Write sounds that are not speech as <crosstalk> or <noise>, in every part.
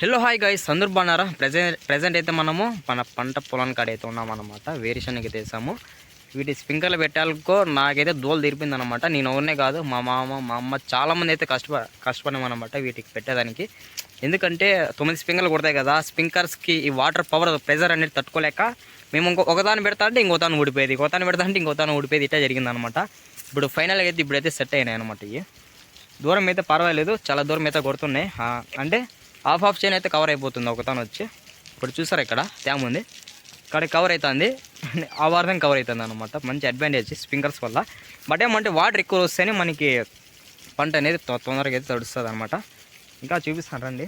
Hello hi guys అందరు బాగున్నారా? Present present అయితే మనము మన పంట పొలానికి కాడ అయితే ఉన్నామన్నమాట. వేరుశనగ తీసాము వీటి స్ప్రింకర్లు పెట్టాలకో నాకైతే దోలు తీరిపోయింది అనమాట నేను ఎవరినే కాదు మా మామ మా అమ్మ చాలామంది అయితే కష్టప కష్టపడమనమాట వీటికి పెట్టేదానికి. ఎందుకంటే తొమ్మిది స్ప్రింకర్లు కొడతాయి కదా స్ప్రింకర్స్కి ఈ వాటర్ పవర్ ప్రెజర్ అనేది తట్టుకోలేక మేము ఇంకో ఒకదాన్ని పెడతా అంటే ఇంకోతాను ఊడిపోయేది ఇంకోతాను పెడతా అంటే ఇంకోతాను ఊడిపోయేది ఇట్లా జరిగిందనమాట ఇప్పుడు ఫైనల్గా అయితే ఇప్పుడైతే సెట్ అయినాయి అనమాట ఇవి. దూరం అయితే పర్వాలేదు చాలా దూరం అయితే కొడుతున్నాయి. అంటే హాఫ్ హాఫ్ చైన్ అయితే కవర్ అయిపోతుంది. ఒకతను వచ్చి ఇప్పుడు చూసారు ఇక్కడ? ట్యామ్ ఉంది. ఇక్కడ కవర్ అవుతుంది <laughs> ఆ వారం కవర్ అవుతుంది అనమాట మంచి అడ్వాంటేజ్ స్ప్రింకర్స్ వల్ల. బట్ ఏమంటే వాటర్ ఎక్కువ వస్తేనే మనకి పంట అనేది తొ- తొందరగా అయితే తడుస్తుంది అనమాట ఇంకా చూపిస్తాను రండి.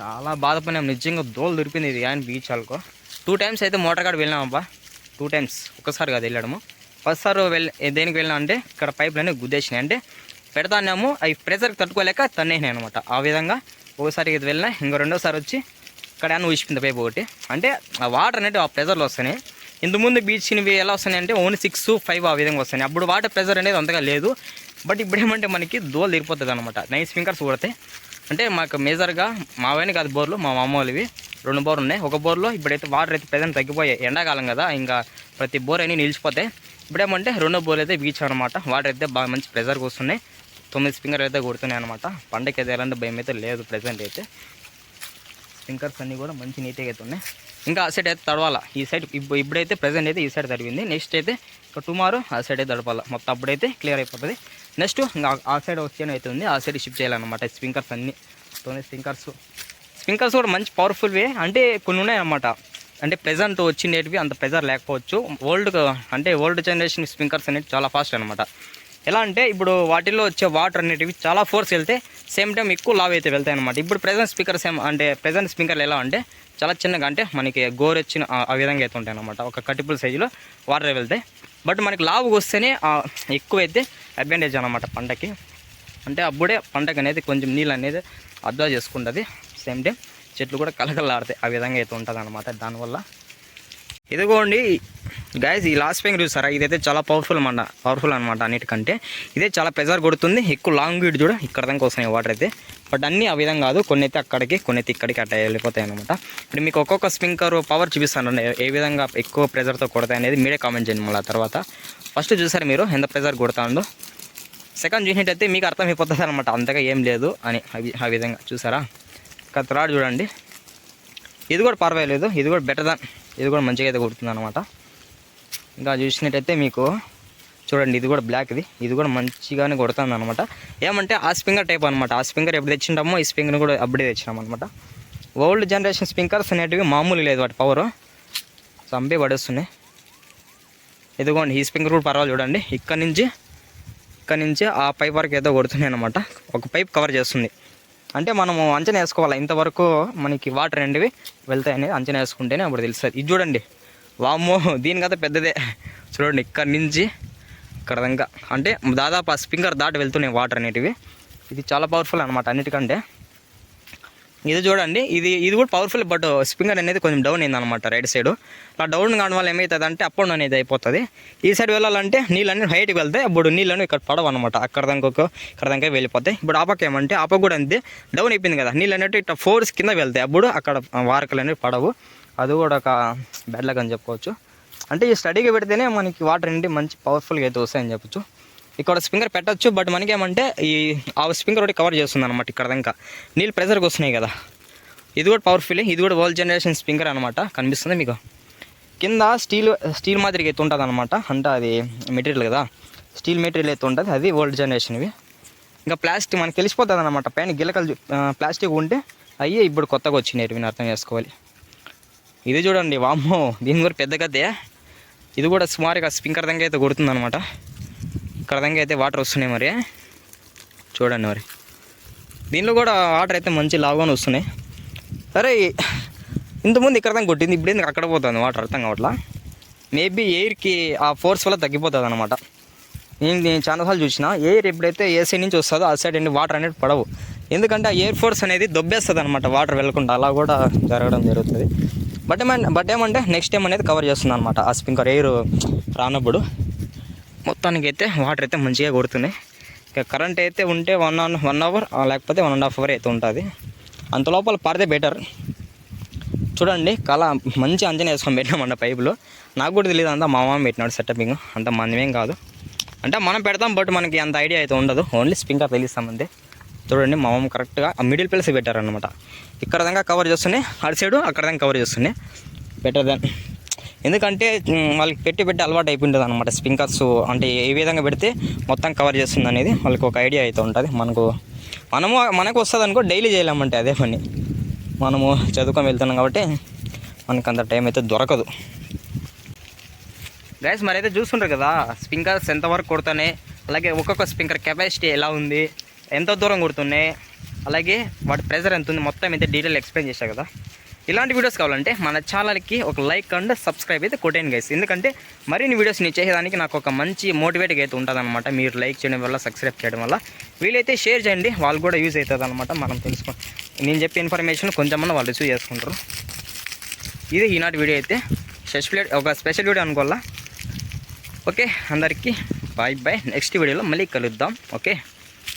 చాలా బాధపడినాం. నిజంగా దోలు దొరికింది ఇది కానీ బీచ్ వాళ్ళకు టూ టైమ్స్ అయితే మోటార్ కాడ వెళ్ళినామబ్బా టూ టైమ్స్ ఒకసారి కాదు వెళ్ళడము. ఫస్ట్ సార్ వెళ్ళి దేనికి వెళ్ళినా అంటే ఇక్కడ పైప్లు అనేవి గుద్దేసినాయి. అంటే పెడతానేమో అవి ప్రెషర్కి తట్టుకోలేక తన్నేసినాయి అనమాట ఆ విధంగా ఒకసారి ఇది వెళ్ళినా ఇంకో రెండోసారి వచ్చి ఇక్కడ అని ఊసిపోయింది పైపు ఒకటి. అంటే ఆ వాటర్ అనేది ఆ ప్రెజర్లో వస్తున్నాయి ఇంతకుముందు బీచ్నివి ఎలా వస్తున్నాయి అంటే ఓన్లీ సిక్స్ ఫైవ్ ఆ విధంగా వస్తున్నాయి అప్పుడు వాటర్ ప్రెజర్ అనేది అంతగా లేదు. బట్ ఇప్పుడు ఏమంటే మనకి దోలు తిరిగిపోతుంది అనమాట నైన్ స్ప్రింకర్స్ కొడతాయి. అంటే మాకు మేజర్గా మావైన కాదు బోర్లు మా మామూలువి. వాళ్ళవి రెండు బోర్లు ఉన్నాయి. ఒక బోర్లో ఇప్పుడైతే వాటర్ అయితే ప్రజెంట్ తగ్గిపోయాయి. ఎండాకాలం కదా ఇంకా ప్రతి బోర్ అయినా నిలిచిపోతాయి. ఇప్పుడేమంటే రెండో బోర్ అయితే బీచ్ అనమాట వాటర్ అయితే బాగా మంచి ప్రెజర్కి వస్తున్నాయి. తొమ్మిది స్పింకర్ అయితే కొడుతున్నాయి అనమాట పండగకి అయితే ఎలాంటి భయం అయితే లేదు ప్రజెంట్ అయితే. స్పింకర్స్ అన్నీ కూడా మంచి నీట్గా అయితే ఉన్నాయి. ఇంకా ఆ సైడ్ అయితే తడవాలా. ఈ సైడ్ ఇప్పుడు ఇప్పుడైతే ప్రజెంట్ అయితే ఈ సైడ్ తడిపింది నెక్స్ట్ అయితే ఇంకా టుమారో ఆ సైడ్ అయితే తడపాలా. మొత్తం అప్పుడైతే క్లియర్ అయిపోతుంది. నెక్స్ట్ ఇంకా ఆ సైడ్ వచ్చేనే అయితే ఉంది. ఆ సైడ్ షిఫ్ట్ చేయాలన్నమాట. స్పింకర్స్ అన్నీ. తొమ్మిది స్పింకర్స్. స్ప్రింకర్స్ కూడా మంచి పవర్ఫుల్వే అంటే కొన్ని ఉన్నాయన్నమాట అంటే ప్రెజెంట్ వచ్చిండేటివి అంత ప్రెజర్ లేకపోవచ్చు. ఓల్డ్ అంటే ఓల్డ్ జనరేషన్ స్ప్రింకర్స్ అనేవి చాలా ఫాస్ట్ అనమాట ఎలా అంటే ఇప్పుడు వాటిల్లో వచ్చే వాటర్ అనేటివి చాలా ఫోర్స్ వెళ్తే సేమ్ టైం ఎక్కువ లావ్ అయితే వెళ్తాయి అనమాట ఇప్పుడు ప్రెజెంట్ స్పీకర్స్ ఏం అంటే ప్రెజెంట్ స్పీకర్లు ఎలా అంటే చాలా చిన్నగా అంటే మనకి గోరొచ్చిన ఆ- విధంగా అయితే ఉంటాయి అనమాట ఒక కటిపుల్ సైజులో వాటర్ వెళ్తాయి. బట్ మనకి లావుగా వస్తేనే ఎక్కువైతే అడ్వాంటేజ్ అనమాట పంటకి. అంటే అప్పుడే పంటకు అనేది కొంచెం నీళ్ళు అనేది అబ్జర్వ్ చేసుకుంటుంది. సేమ్ టైం చెట్లు కూడా కలకలాడతాయి ఆ విధంగా అయితే ఉంటుంది అనమాట దానివల్ల. ఇదిగోండి గాయస్ ఈ లాస్ట్ పెయింగ్ చూసారా? ఇదైతే చాలా పవర్ఫుల్ అన్నమాట. పవర్ఫుల్ అనమాట అన్నిటికంటే. ఇదే చాలా ప్రెజర్ కొడుతుంది. ఎక్కువ లాంగ్ వీడ్ చూడ ఇక్కడ దాకా వస్తున్నాయి వాటర్ అయితే. బట్ అన్నీ ఆ విధంగా కాదు. కొన్ని అయితే అక్కడికి కొన్ని అయితే ఇక్కడికి అట్లా వెళ్ళిపోతాయి అనమాట ఇప్పుడు మీకు ఒక్కొక్క స్ప్రింకర్ పవర్ చూపిస్తాను. ఏ విధంగా ఎక్కువ ప్రెజర్తో కొడతాయి అనేది మీరే కామెంట్ చేయండి మళ్ళీ తర్వాత. ఫస్ట్ చూసారు మీరు ఎంత ప్రెజర్ కొడతాందో. సెకండ్ చూసినట్టయితే మీకు అర్థమైపోతుంది అనమాట అంతగా ఏం లేదు అని అవి ఆ విధంగా చూసారా? ఇంకా థర్డ్ చూడండి. ఇది కూడా పర్వాలేదు. ఇది కూడా బెటర్ దాన్ ఇది కూడా మంచిగా అయితే కొడుతుంది అనమాట ఇంకా చూసినట్టయితే మీకు చూడండి ఇది కూడా బ్లాక్ ఇది. ఇది కూడా మంచిగానే కొడుతుంది అనమాట ఏమంటే ఆ స్ప్రింగర్ టైప్ అనమాట ఆ స్ప్రింగర్ ఎప్పుడు తెచ్చింటామో ఈ స్ప్రింగర్ కూడా అప్పుడే తెచ్చినాం అనమాట ఓల్డ్ జనరేషన్ స్ప్రింకర్స్ అనేటివి మామూలు లేదు వాటి పవర్ చంపి పడేస్తున్నాయి. ఇదిగోండి ఈ స్ప్రింగర్ కూడా పర్వాలేదు చూడండి. ఇక్కడ నుంచి ఇక్కడ నుంచి ఆ పైప్ వరకు ఏదో కొడుతున్నాయి అనమాట ఒక పైప్ కవర్ చేస్తుంది. అంటే మనము అంచనా వేసుకోవాలి? ఇంతవరకు మనకి వాటర్ అనేవి వెళ్తాయి అనేది అంచనా వేసుకుంటేనే అప్పుడు తెలుస్తుంది. ఇది చూడండి. వామ్మో దీనికైతే పెద్దదే. చూడండి ఇక్కడ నుంచి ఇక్కడ దాకా. అంటే దాదాపు ఆ స్ప్రింకర్ దాటి వెళ్తున్నాయి వాటర్ అనేటివి. ఇది చాలా పవర్ఫుల్ అనమాట అన్నిటికంటే. ఇది చూడండి ఇది ఇది కూడా పవర్ఫుల్ బట్ స్ప్రింగర్ అనేది కొంచెం డౌన్ అయింది అనమాట రైట్ సైడ్ అలా డౌన్ కావడం వల్ల ఏమవుతుంది అంటే అప్ అనేది అయిపోతుంది. ఈ సైడ్ వెళ్ళాలంటే నీళ్ళన్నీ హైట్కి వెళ్తాయి అప్పుడు నీళ్ళను ఇక్కడ పడవు అనమాట అక్కడ దాకా ఇక్కడ దాకా వెళ్ళిపోతాయి. ఇప్పుడు ఆపక ఏమంటే ఆపక్క కూడా అంతే. డౌన్ అయిపోయింది కదా నీళ్ళు అనేవి ఇట్లా ఫోర్స్ కింద వెళ్తాయి. అప్పుడు అక్కడ వారకలు అనేవి పడవు. అది కూడా ఒక బ్యాడ్ లక్ అని చెప్పుకోవచ్చు. అంటే ఈ స్టడీకి పెడితేనే మనకి వాటర్ అనేది మంచి పవర్ఫుల్గా అయితే వస్తాయని చెప్పొచ్చు. ఇక్కడ స్పింగర్ పెట్టచ్చు బట్ మనకి ఏమంటే ఈ ఆ స్పింగర్ ఒకటి కవర్ చేస్తుంది అనమాట ఇక్కడ ఇంకా నీళ్ళు ప్రెజర్కి వస్తున్నాయి కదా. ఇది కూడా పవర్ఫుల్ ఇది కూడా వరల్డ్ జనరేషన్ స్ప్రింగర్ అనమాట కనిపిస్తుంది మీకు? కింద స్టీల్ స్టీల్ మాదిరిగా అయితే ఉంటుంది అనమాట అంటే అది మెటీరియల్ కదా. స్టీల్ మెటీరియల్ అయితే ఉంటుంది అది ఓల్డ్ జనరేషన్వి ఇంకా ప్లాస్టిక్ మనకి తెలిసిపోతుంది అనమాట పైన గిలకలు ప్లాస్టిక్ ఉంటే అయ్యే ఇప్పుడు కొత్తగా వచ్చినాయి మీరు అర్థం చేసుకోవాలి. ఇది చూడండి వామ్మో దీని కూడా పెద్ద గద్దే. ఇది కూడా సుమారుగా స్పింకర్ దగ్గర అయితే కొడుతుంది అనమాట ఇక్కడ దాకా అయితే వాటర్ వస్తున్నాయి మరి. చూడండి మరి. దీనిలో కూడా వాటర్ అయితే మంచి లావుగానే వస్తున్నాయి. సరే ఇంతకుముందు ఇక్కడ దాకా కొట్టింది ఇప్పుడు ఎందుకు అక్కడ పోతుంది? వాటర్ అర్థం కావట్లా? మేబీ ఎయిర్కి ఆ ఫోర్స్ వల్ల తగ్గిపోతుంది అనమాట నేను నేను చాలాసార్లు చూసిన ఎయిర్ ఎప్పుడైతే ఏసీ నుంచి వస్తుందో ఆ సైడ్ అండి వాటర్ అనేది పడవు. ఎందుకంటే ఆ ఎయిర్ ఫోర్స్ అనేది దొబ్బేస్తుంది అనమాట వాటర్ వెళ్ళకుండా అలా కూడా జరగడం జరుగుతుంది. బట్ ఏమంటే బట్ ఏమంటే నెక్స్ట్ టైం అనేది కవర్ చేస్తుంది అనమాట ఆ స్ప్రింకర్ ఎయిర్ రానప్పుడు మొత్తానికి అయితే వాటర్ అయితే మంచిగా కొడుతున్నాయి ఇక కరెంట్ అయితే ఉంటే వన్ అన్ వన్ అవర్ లేకపోతే వన్ అండ్ హాఫ్ అవర్ అయితే ఉంటుంది. అంత లోపల పడితే బెటర్ చూడండి కళ మంచి అంచనా వేసుకొని పెట్టినామన్న పైపులో నాకు కూడా తెలియదు అంతా మా మామ పెట్టినాడు సెటపింగ్ అంత మనమేం కాదు. అంటే మనం పెడతాం బట్ మనకి అంత ఐడియా అయితే ఉండదు. ఓన్లీ స్పింకర్ తెలిస్తాం చూడండి మా మమ్మ కరెక్ట్గా ఆ మిడిల్ ప్లేస్ పెట్టారనమాట ఇక్కడ దాకా కవర్ చేస్తున్నాయి అటు సైడు అక్కడ దాకా కవర్ చేస్తున్నాయి బెటర్ దెన్ ఎందుకంటే వాళ్ళకి పెట్టి పెట్టి అలవాటు అయిపోయింటుంది అనమాట స్పింకర్స్ అంటే ఏ విధంగా పెడితే మొత్తం కవర్ చేస్తుంది అనేది వాళ్ళకి ఒక ఐడియా అయితే ఉంటుంది. మనకు మనము మనకు వస్తుంది అనుకో డైలీ చేయలేమంటే అదే పని. మనము చదువుకొని వెళ్తున్నాం కాబట్టి మనకు అంత టైం అయితే దొరకదు. గైస్ మరి అయితే చూస్తుంటారు కదా స్పింకర్స్ ఎంతవరకు కొడుతున్నాయి అలాగే ఒక్కొక్క స్పింకర్ కెపాసిటీ ఎలా ఉంది ఎంత దూరం కుడుతున్నాయి. అలాగే వాటి ప్రెజర్ ఎంత ఉంది మొత్తం అయితే డీటెయిల్ ఎక్స్ప్లెయిన్ చేశా కదా. ఇలాంటి వీడియోస్ కావాలంటే మన ఛానల్కి ఒక లైక్ అండ్ సబ్స్క్రైబ్ అయితే కొట్టేయండి గైస్ ఎందుకంటే మరిన్ని వీడియోస్ నేను చేసేదానికి నాకు ఒక మంచి మోటివేట్గా అయితే ఉంటుందన్నమాట. మీరు లైక్ చేయడం వల్ల సబ్స్క్రైబ్ చేయడం వల్ల. వీలైతే షేర్ చేయండి. వాళ్ళు కూడా యూజ్ అవుతుంది అనమాట మనం తెలుసుకో నేను చెప్పే ఇన్ఫర్మేషన్ కొంచెమన్నా వాళ్ళు రిసీవ్ చేసుకుంటారు. ఇది ఈనాటి వీడియో అయితే. స్పెషల్ ఒక స్పెషల్ వీడియో అనుకోవాలా? ఓకే అందరికీ బాయ్ బాయ్. నెక్స్ట్ వీడియోలో మళ్ళీ కలుద్దాం. ఓకే?